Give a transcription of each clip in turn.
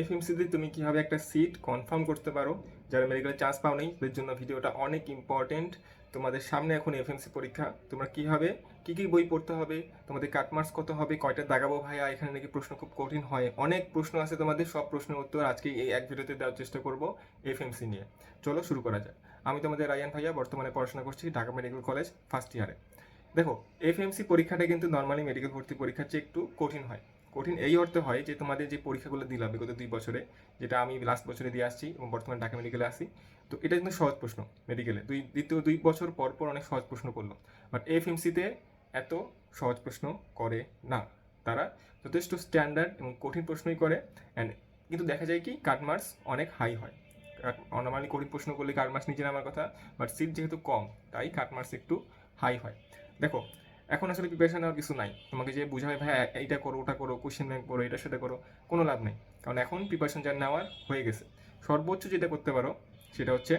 এফএমসিতে তুমি কীভাবে একটা সিট কনফার্ম করতে পারো? যারা মেডিকেলে চান্স পাও নেই তাদের জন্য ভিডিওটা অনেক ইম্পর্টেন্ট তোমাদের সামনে এখন এফএমসি পরীক্ষা। তোমরা কীভাবে, কি কি বই পড়তে হবে, তোমাদের কাটমার্কস কত হবে, কয়টা দাগাবো ভাইয়া? এখানে নাকি প্রশ্ন খুব কঠিন হয়। অনেক প্রশ্ন আছে তোমাদের, সব প্রশ্নের উত্তর আজকে এই এক ভিডিওতে দেওয়ার চেষ্টা করব এফএমসি নিয়ে। চলো শুরু করা যাক। আমি তোমাদের রায়ান ভাইয়া, বর্তমানে পড়াশোনা করছি ঢাকা মেডিকেল কলেজ ফার্স্ট ইয়ারে দেখো এফএমসি পরীক্ষাটা কিন্তু নর্মালি মেডিকেল ভর্তি পরীক্ষার চেয়ে একটু কঠিন হয়। কঠিন এই অর্থে হয় যে তোমাদের যে পরীক্ষাগুলো দিলাম বিগত দুই বছরে, যেটা আমি লাস্ট বছরে দিয়ে আসছি এবং বর্তমানে ঢাকা মেডিকেলে আসি তো এটা কিন্তু সহজ প্রশ্ন মেডিকেলে দুই, দ্বিতীয় দুই বছর পর পর অনেক সহজ প্রশ্ন করল বাট এফএমসিতে এত সহজ প্রশ্ন করে না। তারা যথেষ্ট স্ট্যান্ডার্ড এবং কঠিন প্রশ্নই করে অ্যান্ড কিন্তু দেখা যায় কি কাটমার্কস অনেক হাই হয়। নর্মালি কঠিন প্রশ্ন করলে কাটমার্কস নিচে নামার কথা বাট সিট যেহেতু কম, তাই কাটমার্কস একটু হাই হয়। দেখো এখন আসলে প্রিপারেশন নেওয়ার কিছু নাই। তোমাকে যে বুঝাবে ভাই এইটা করো, ওটা করো কোশ্চেন ব্যাংক করো এটা সেটা করো, কোনো লাভ নেই। কারণ এখন প্রিপারেশন যা নেওয়ার হয়ে গেছে। সর্বোচ্চ যেটা করতে পারো, সেটা হচ্ছে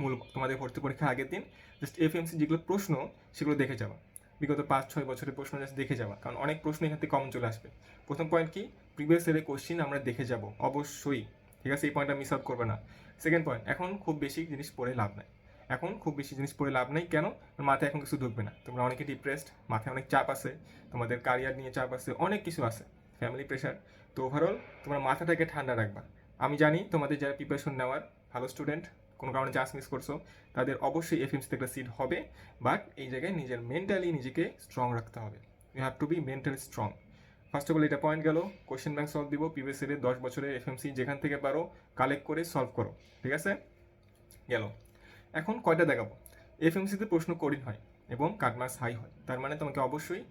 মূল তোমাদের ভর্তি পরীক্ষার আগের দিন জাস্ট এফ এফএমসি যেগুলো প্রশ্ন, সেগুলো দেখে যাওয়া। বিগত পাঁচ, ছয় বছরের প্রশ্ন জাস্ট দেখে যাওয়া। কারণ অনেক প্রশ্ন এখান থেকে কমন চলে আসবে। প্রথম পয়েন্ট কি? প্রিভিয়াস ইয়ারের কোশ্চিন আমরা দেখে যাব, অবশ্যই। ঠিক আছে? এই পয়েন্টটা মিস আউট করবে না। সেকেন্ড পয়েন্ট এখন খুব বেশি জিনিস পড়ে লাভ নাই। এখন খুব বেশি জিনিস পড়ে লাভ নেই। কেন? মাথায় এখন কিছু ঢুকবে না। তোমরা অনেকে ডিপ্রেসড মাথায় অনেক চাপ আছে, তোমাদের কারিয়ার নিয়ে চাপ আছে, অনেক কিছু আছে ফ্যামিলি প্রেশার তো ওভারঅল তোমরা মাথাটাকে ঠান্ডা রাখবা। আমি জানি তোমাদের যারা প্রিপারেশন নেওয়ার ভালো স্টুডেন্ট কোনো কারণে চান্স মিস করছ, তাদের অবশ্যই এফএমসিতে একটা সিট হবে বাট এই জায়গায় নিজের মেন্টালি নিজেকে স্ট্রং রাখতে হবে। You have to be mentally strong first of all এটা পয়েন্ট গেল কোয়েশ্চেন ব্যাংক সলভ দিব প্রিভিয়াস ইয়ারের দশ বছরের এফএমসি যেখান থেকে পারো কালেক্ট করে সলভ করো। ঠিক আছে? গেল। এখন কয়টা দেখাবো? এফএমসিতে প্রশ্ন কঠিন হয় এবং কাটমার্কস হাই হয়। তার মানে তোমাকে অবশ্যই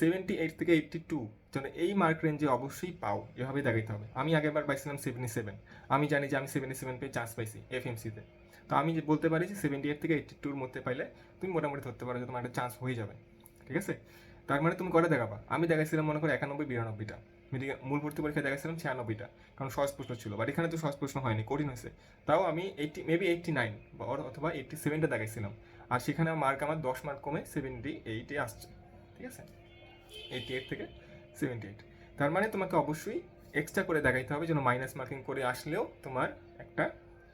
সেভেন্টি এইট থেকে এইটটি টু যেন এই মার্ক রেঞ্জে অবশ্যই পাও এভাবেই দেখাইতে হবে। আমি আগেরবার পাইছিলাম সেভেন্টি সেভেন আমি জানি যে আমি সেভেন্টি সেভেন পেয়ে চান্স পাইছি এফএমসিতে। তো আমি যে বলতে পারি যে সেভেন্টি এইট থেকে এইটটি টুর মধ্যে পাইলে তুমি মোটামুটি ধরতে পারো যে তোমার একটা চান্স হয়ে যাবে। ঠিক আছে? তার মানে তুমি কটা দেখাবা? আমি দেখাইছিলাম মনে করো একানব্বই, বিরানব্বইটা। মেডিকেল মূল ভর্তি পরীক্ষায় দেখাইছিলাম ছিয়ানব্বইটা, কারণ সহজ প্রশ্ন ছিল। বাট এখানে তো সহজ প্রশ্ন হয়নি, কঠিন হয়েছে। তাও আমি এইটটি মেবি এইটটি নাইন বা অথবা এইটটি সেভেনটা দেখাইছিলাম। আর সেখানে মার্ক আমার দশ মার্ক কমে সেভেন্টি এইটে আসছে, ঠিক আছে? এইটটি এইট থেকে সেভেন্টি এইট তার মানে তোমাকে অবশ্যই এক্সট্রা করে দেখাইতে হবে যেন মাইনাস মার্কিং করে আসলেও তোমার একটা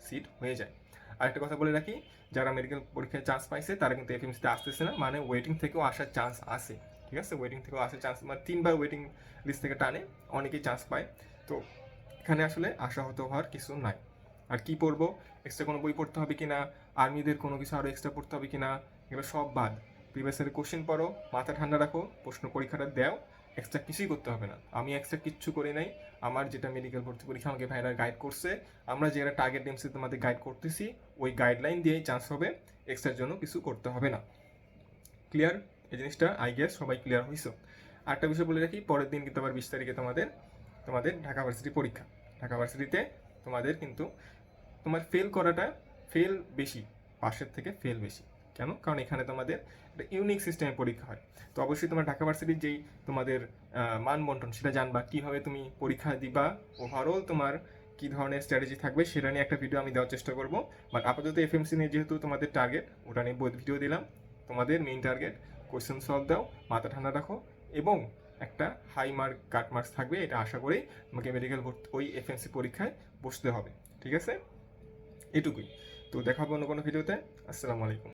সিট হয়ে যায়। আর একটা কথা বলে রাখি, যারা মেডিকেল পরীক্ষায় চান্স পাইছে, তারা কিন্তু এফএমসিতে আসতেছে না মানে ওয়েটিং থেকেও আসার চান্স আছে। ঠিক আছে? ওয়েটিং থেকেও আসে চান্স মানে তিনবার ওয়েটিং লিস্ট থেকে টানে, অনেকেই চান্স পায়। তো এখানে আসলে আশাহত হওয়ার কিছু নাই। আর কি পড়ব? এক্সট্রা কোনো বই পড়তে হবে কি না আর্মিদের কোনো কিছু আরও এক্সট্রা পড়তে হবে কি না এগুলো সব বাদ। প্রিভিয়াসের কোশ্চেন পড়ো, মাথা ঠান্ডা রাখো, প্রশ্ন পরীক্ষাটা দাও। এক্সট্রা কিছুই করতে হবে না। আমি এক্সট্রা কিচ্ছু করি নাই। আমার যেটা মেডিকেল ভর্তি পরীক্ষা আমাকে ভাইরা গাইড করছে। আমরা যেটা টার্গেট ডেমসি তোমাদের গাইড করতেছি, ওই গাইডলাইন দিয়েই চান্স হবে। এক্সট্রার জন্য কিছু করতে হবে না। ক্লিয়ার এই জিনিসটা আই গেস সবাই ক্লিয়ার হয়েছ আরেকটা বিষয় বলে রাখি পরের দিন কিন্তু আবার বিশ তারিখে তোমাদের তোমাদের ঢাকা ভার্সিটি পরীক্ষা। ঢাকা ভার্সিটিতে তোমাদের কিন্তু তোমার ফেল করাটা ফেল বেশি পাশের থেকে ফেল বেশি। কেন? কারণ এখানে তোমাদের একটা ইউনিক সিস্টেমে পরীক্ষা হয়। তো অবশ্যই তোমার ঢাকা ভার্সিটির যেই তোমাদের আহ, মান বন্টন সেটা জানবা। কীভাবে তুমি পরীক্ষা দিবা? ওভারঅল তোমার কী ধরনের স্ট্র্যাটেজি থাকবে? সেটা নিয়ে একটা ভিডিও আমি দেওয়ার চেষ্টা করব। বাট আপাতত এফএমসি নিয়ে যেহেতু তোমাদের টার্গেট ওটা নিয়ে ভিডিও দিলাম। তোমাদের মেইন টার্গেট কোয়েশ্চেন সলভ দাও, মাথা ঠান্ডা রাখো এবং একটা হাই মার্ক কাট মার্কস থাকবে, এটা আশা করেই তোমাকে মেডিকেল ওই এফএমসি পরীক্ষায় বসতে হবে, ঠিক আছে? এটুকুই। তো দেখাবো অন্য কোনো ভিডিওতে আসসালামু আলাইকুম।